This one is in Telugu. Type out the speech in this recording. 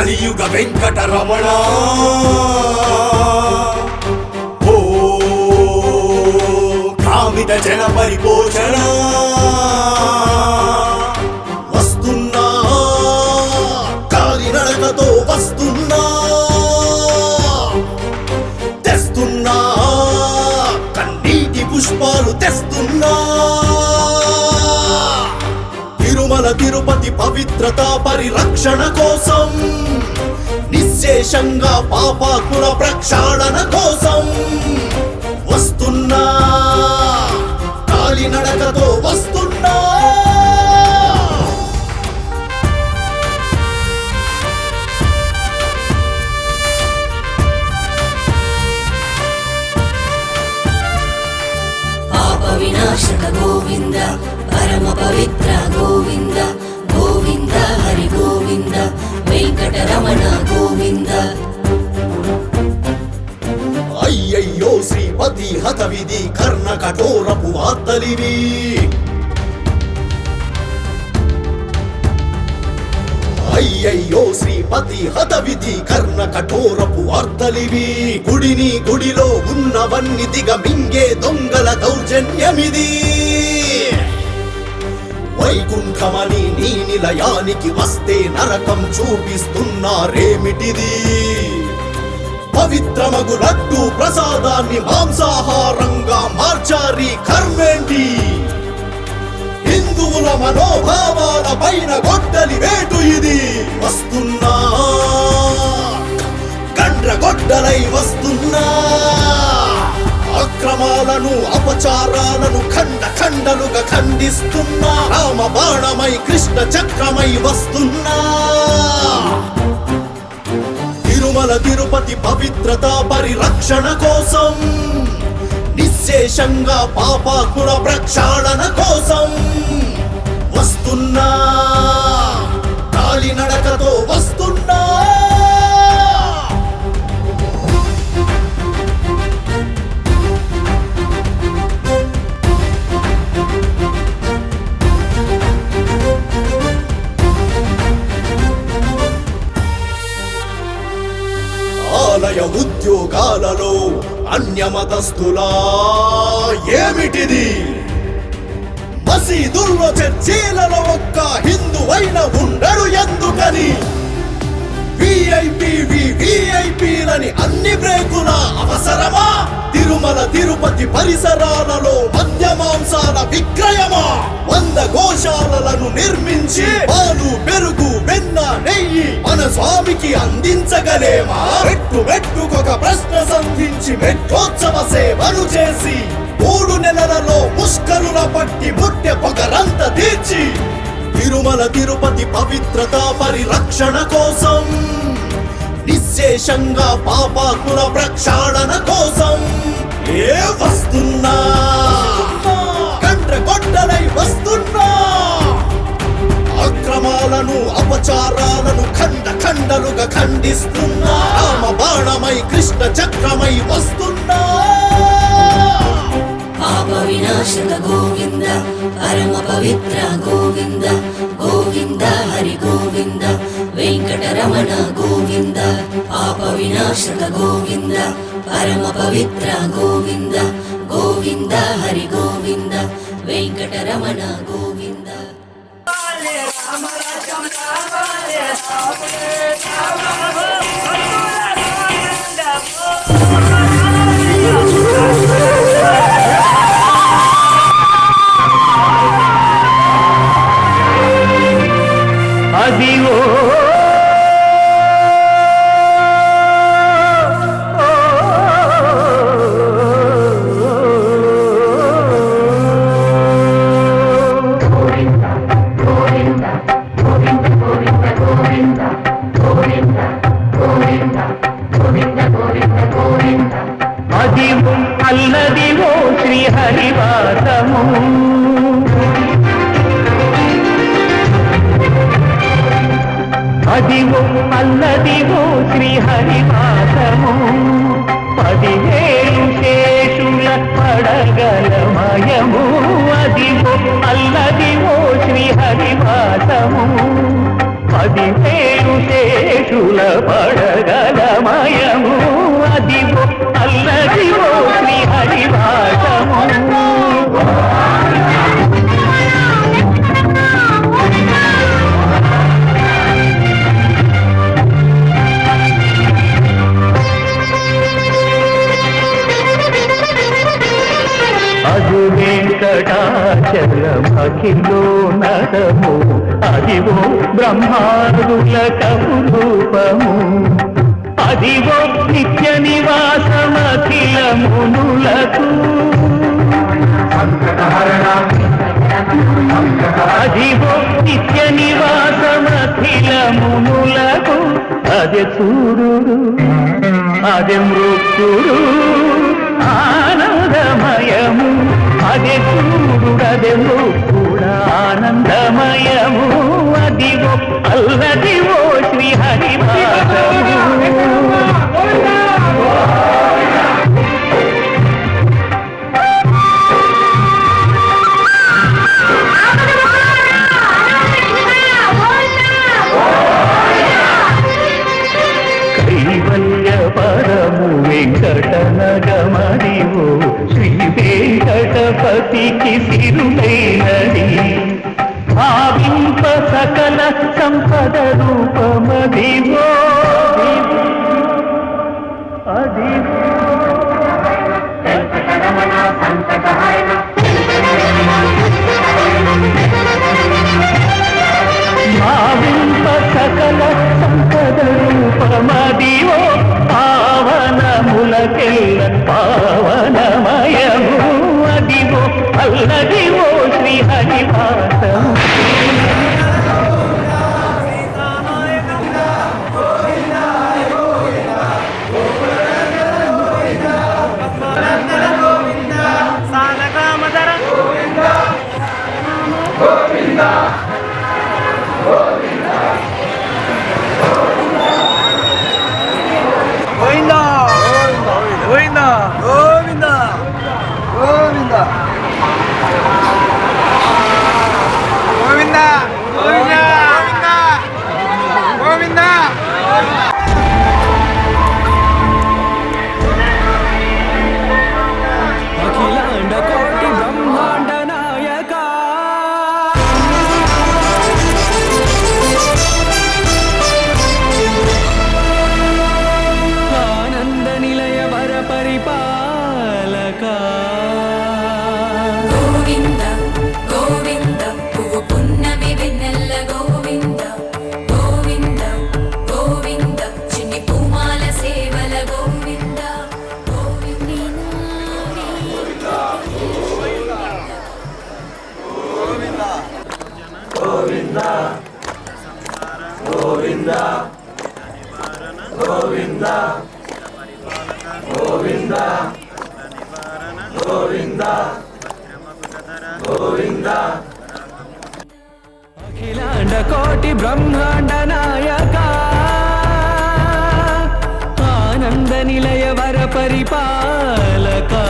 కలియుగ వెంకటరమణ. ఓ కామిత జన పరిపోషణ. వస్తున్నా కాలినడకతో వస్తున్నా. తిరుపతి పవిత్రత పరిరక్షణ కోసం నిశ్శేషంగా పాపాకుల ప్రక్షాళన కోసం వస్తున్నా. కాలినడకతో వస్తున్నా. పాప వినాశక గోవింద పరమ పవిత్ర గోవింద. గోవింద హరి గోవింద వెంకటరమణ గోవింద. అయ్యయ్యో శ్రీపతి హతవిధి కర్ణ కఠోరపు వార్తలివి. అయ్యయ్యో శ్రీపతి హతవిధి కర్ణ కఠోరపు వార్తలివి. గుడిని గుడిలో ఉన్నవన్ని దిగమింగే దొంగల దౌర్జన్యమిది. వైకుంఠమని నీ నిలయానికి వస్తే నరకం చూపిస్తున్నారేమిటిది? పవిత్రమగు లడ్డు ప్రసాదాన్ని మాంసాహారంగా మార్చారి కర్మేంటి? హిందువుల మనోభావాల పైన అపచారాలను ఖండ ఖండలుగా ఖండిస్తున్నా. రామ బాణమై కృష్ణ చక్రమై వస్తున్నా. తిరుమల తిరుపతి పవిత్రత పరిరక్షణ కోసం నిశ్శేషంగా పాపాత్ముల ప్రక్షాళన కోసం వస్తున్నా. కాలినడకతో వస్తున్నా. ఉద్యోగాలలో అన్యమతస్తులా ఏమిటిది? మసీదుల్లో చర్చీలలో ఒక్క హిందువైన ఉండడు ఎందుకని? విఐపి అన్ని బ్రేకుల అవసరమా? తిరుమల పరిసరాలలో మద్య మాంసాల విక్రయమా? వంద గోశాలలను నిర్మించి పాలు పెరుగు వెన్న నెయ్యి మన స్వామికి అందించగలేమా? పెట్టు పెట్టుకొక ప్రశ్న సంధించి మెట్టోత్సవ సేవలు చేసి మూడు నెలలలో ముష్కరుల పట్టి ముట్టె పొగరంత తీర్చి తిరుమల తిరుపతి పవిత్రత పరిరక్షణ కోసం నిశ్శేషంగా పాపాకుల ప్రక్షాళన కోసం. ఏ వస్తున్నా? కండ్ర కొట్టలై వస్తున్నా. అక్రమాలను అపచారాలను ఖండ ఖండలుగా ఖండిస్తున్నా. రామ బాణమై కృష్ణ చక్రమై వస్తున్నా. పాప వినాశక గోవింద పరమ పవిత్ర గోవింద గోవింద హరి గోవింద వెంకటరమణ గోవింద పాప వినాశక గోవింద. పరమ పవిత్ర గోవింద గోవింద హరి గోవింద వెంకటరమణ గోవింద. అదివో అదివో అల్లదివో శ్రీహరివాసము. అదివో అల్లదివో శ్రీహరివాసము. పదివేలు శేషుల పడగలమయము. అదివో అల్లదివో శ్రీహరివాసము. పదివేలు శేషుల పడగలమయము అదివో అల్లదివో శ్రీ హరివాసము. వెంకటాచలమఖిలో నరము. అదివో బ్రహ్మాదుల రూపము. అదివో నిత్య నివాసమఖిల మునులకు అదివో నిత్య నివాసమఖిల మునులకు అదే చూడు అదే మృత్యుడు ఆనందమయము. అదే చూడు కూడా ఆనందమయము అదివో అల్లది వెంకటపతికి సిరులైనది భావింప సకల సంపద రూపమదివో అదివో భావింప సకల సంపద రూపమదివో పావనములకెల్ల పావనమ పల్లవి ఓ శ్రీ అఖిలాండ కోటి బ్రహ్మాండ నాయక. ఆనంద నిలయ వర పరిపాలకా.